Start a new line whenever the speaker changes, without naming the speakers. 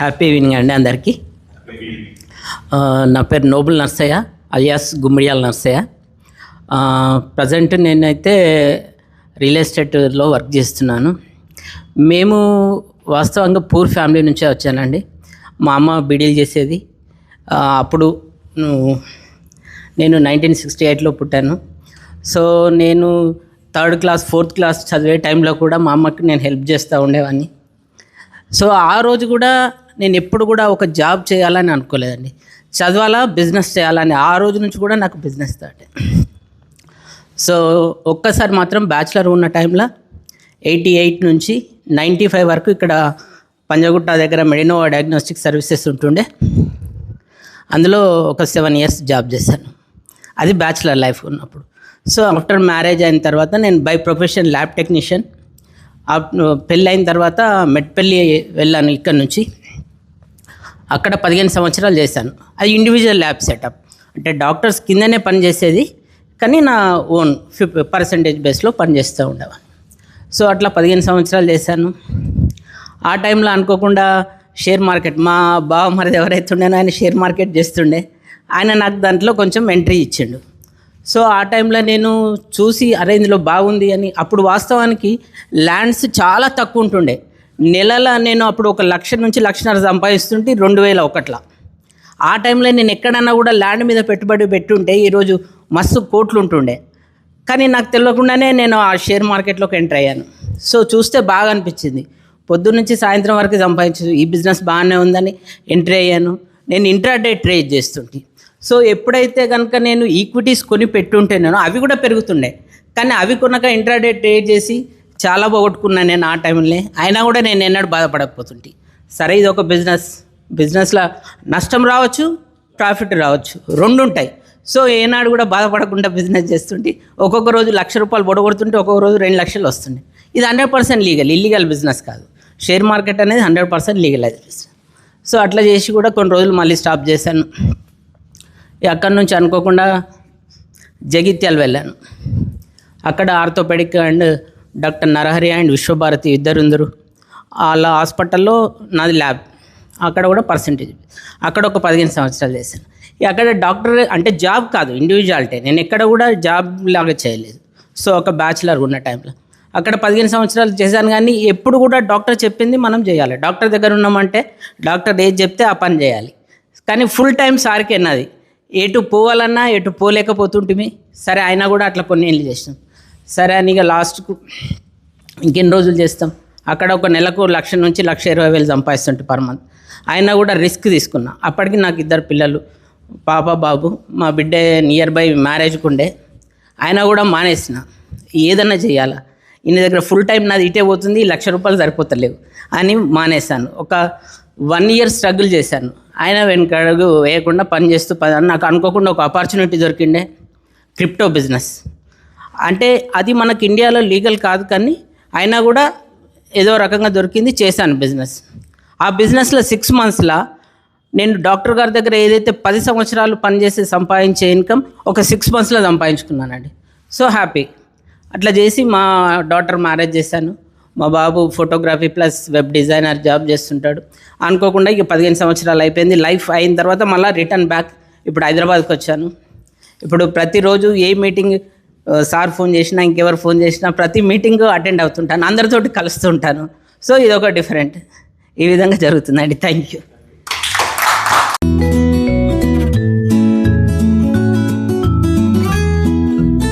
Happy evening అండి అందరికీ. నా పేరు Nobel Narsaiah alias Gummidiyala Narsaiah. Present నేనైతే రియల్ ఎస్టేట్లో వర్క్ చేస్తున్నాను. మేము వాస్తవంగా పూర్ ఫ్యామిలీ నుంచే వచ్చానండి. మా అమ్మ బీడీలు చేసేది. అప్పుడు నేను నైన్టీన్ సిక్స్టీ ఎయిట్లో పుట్టాను. సో నేను థర్డ్ క్లాస్ ఫోర్త్ క్లాస్ చదివే టైంలో కూడా మా అమ్మకి నేను హెల్ప్ చేస్తూ ఉండేవాడిని సో ఆ రోజు కూడా నేను ఎప్పుడు కూడా ఒక జాబ్ చేయాలని అనుకోలేదండి. చదవాలా బిజినెస్ చేయాలని. ఆ రోజు నుంచి కూడా నాకు బిజినెస్ స్టార్ట్ సో ఒక్కసారి మాత్రం బ్యాచిలర్ ఉన్న టైంలో ఎయిటీ ఎయిట్ నుంచి నైంటీ ఫైవ్ వరకు ఇక్కడ పంజగుట్ట దగ్గర మెడినోవా డయాగ్నోస్టిక్ సర్వీసెస్ ఉంటుండే. అందులో ఒక సెవెన్ ఇయర్స్ జాబ్ చేశాను. అది బ్యాచిలర్ లైఫ్ ఉన్నప్పుడు. సో ఆఫ్టర్ మ్యారేజ్ అయిన తర్వాత నేను బై ప్రొఫెషన్ ల్యాబ్ టెక్నీషియన్ పెళ్ళి అయిన తర్వాత మెట్పల్లి వెళ్ళాను ఇక్కడ నుంచి. అక్కడ పదిహేను సంవత్సరాలు చేశాను. అది ఇండివిజువల్ ల్యాబ్ సెటప్ అంటే డాక్టర్స్ కిందనే పనిచేసేది కానీ నా ఓన్ ఫిఫ్ పర్సంటేజ్ బేస్లో పనిచేస్తూ ఉండేవాడిని సో అట్లా పదిహేను సంవత్సరాలు చేశాను. ఆ టైంలో అనుకోకుండా షేర్ మార్కెట్ మా బావ మరిది ఎవరైతే ఉండేనో ఆయన షేర్ మార్కెట్ చేస్తుండే. ఆయన నాకు దాంట్లో కొంచెం ఎంట్రీ ఇచ్చిండు. సో ఆ టైంలో నేను చూసి అరే ఇందులో బాగుంది అని అప్పుడు వాస్తవానికి ల్యాండ్స్ చాలా తక్కువ ఉంటుండే. నెలల నేను అప్పుడు ఒక లక్ష నుంచి లక్షన్నర సంపాదిస్తుంటే రెండు వేల ఒకట్ల. ఆ టైంలో నేను ఎక్కడన్నా కూడా ల్యాండ్ మీద పెట్టుబడి పెట్టుంటే ఈరోజు మస్తు కోట్లు ఉంటుండే కానీ నాకు తెలియకుండానే నేను ఆ షేర్ మార్కెట్లోకి ఎంటర్ అయ్యాను. సో చూస్తే బాగా అనిపించింది పొద్దున్న నుంచి సాయంత్రం వరకు సంపాదించు ఈ బిజినెస్ బాగానే ఉందని ఎంటర్ అయ్యాను. నేను ఇంట్రాడే ట్రేడ్ చేస్తుంటే. సో ఎప్పుడైతే కనుక నేను ఈక్విటీస్ కొని పెట్టుంటేనేనో అవి కూడా పెరుగుతుండే. కానీ అవి కొనక ఇంట్రాడే ట్రేడ్ చేసి చాలా పోగొట్టుకున్నాను నేను ఆ టైంలో. అయినా కూడా నేను ఎన్నడూ బాధపడకపోతుంటే. సరే ఇది ఒక బిజినెస్. బిజినెస్లో నష్టం రావచ్చు ప్రాఫిట్ రావచ్చు. రెండు ఉంటాయి. సో ఏనాడు కూడా బాధపడకుండా బిజినెస్ చేస్తుంటే ఒక్కొక్క రోజు లక్ష రూపాయలు పొడగొడుతుంటే ఒక్కొక్క రోజు రెండు లక్షలు వస్తుంది ఇది hundred percent legal. Illegal business కాదు. షేర్ మార్కెట్ అనేది hundred percent legalise business. So అట్లా చేసి కూడా కొన్ని రోజులు మళ్ళీ స్టాప్ చేశాను. అక్కడి నుంచి అనుకోకుండా జగిత్యాలు వెళ్ళాను. అక్కడ orthopaedic and doctor Narahari and Vishwabharati ఇద్దరుందరు. వాళ్ళ హాస్పిటల్లో నాది ల్యాబ్. అక్కడ కూడా పర్సంటేజ్. అక్కడ ఒక పదిహేను సంవత్సరాలు చేశాను. అక్కడ డాక్టర్ అంటే జాబ్ కాదు ఇండివిజువాలిటీ. నేను ఎక్కడ కూడా జాబ్ లాగా చేయలేదు. సో ఒక బ్యాచిలర్ ఉన్న టైంలో. అక్కడ పదిహేను సంవత్సరాలు చేశాను కానీ ఎప్పుడు కూడా డాక్టర్ చెప్పింది మనం చేయాలి. డాక్టర్ దగ్గర ఉన్నామంటే డాక్టర్ ఏది చెప్తే ఆ పని చేయాలి. కానీ ఫుల్ టైం సార్కి అన్నది ఎటు పోవాలన్నా ఎటు పోలేకపోతుంటిమి. సరే అయినా కూడా అట్లా కొన్ని ఏళ్ళు చేసినాం. సరే అని ఇక లాస్ట్కు ఇంకెన్ని రోజులు చేస్తాం? అక్కడ ఒక నెలకు లక్ష నుంచి లక్ష ఇరవై వేలు సంపాదిస్తుంటే పర్ మంత్. అయినా కూడా రిస్క్ తీసుకున్నా. అప్పటికి నాకు ఇద్దరు పిల్లలు పాప బాబు మా బిడ్డ నియర్ బై మ్యారేజ్కి ఉండే అయినా కూడా మానేసిన. ఏదన్నా చేయాలా? ఈయన దగ్గర ఫుల్ టైం నాది ఇటే పోతుంది ఈ లక్ష రూపాయలు సరిపోతలేవు అని మానేశాను. ఒక వన్ ఇయర్ స్ట్రగుల్ చేశాను. ఆయన వెనకడుగు వేయకుండా పని చేస్తూ పని నాకు అనుకోకుండా ఒక ఆపర్చునిటీ దొరికిండే క్రిప్టో బిజినెస్. అంటే అది మనకి ఇండియాలో లీగల్ కాదు కానీ అయినా కూడా ఏదో రకంగా దొరికింది చేశాను బిజినెస్. ఆ బిజినెస్లో సిక్స్ మంత్స్లో నేను డాక్టర్ గారి దగ్గర ఏదైతే పది సంవత్సరాలు పనిచేసి సంపాదించే ఇన్కమ్ ఒక సిక్స్ మంత్స్లో సంపాదించుకున్నానండి. So happy. అట్లా చేసి మా డాటర్ మ్యారేజ్ చేశాను. మా బాబు photography plus web designer job చేస్తుంటాడు. అనుకోకుండా ఇక పదిహేను సంవత్సరాలు అయిపోయింది. లైఫ్ అయిన తర్వాత మళ్ళీ రిటర్న్ బ్యాక్ ఇప్పుడు హైదరాబాద్కి వచ్చాను. ఇప్పుడు ప్రతిరోజు ఏ మీటింగ్ సార్ ఫోన్ చేసినా ఇంకెవరు ఫోన్ చేసినా ప్రతి మీటింగ్ అటెండ్ అవుతుంటాను. అందరితోటి కలుస్తూ ఉంటాను సో ఇదొక డిఫరెంట్. ఈ విధంగా జరుగుతుందండి. Thank you.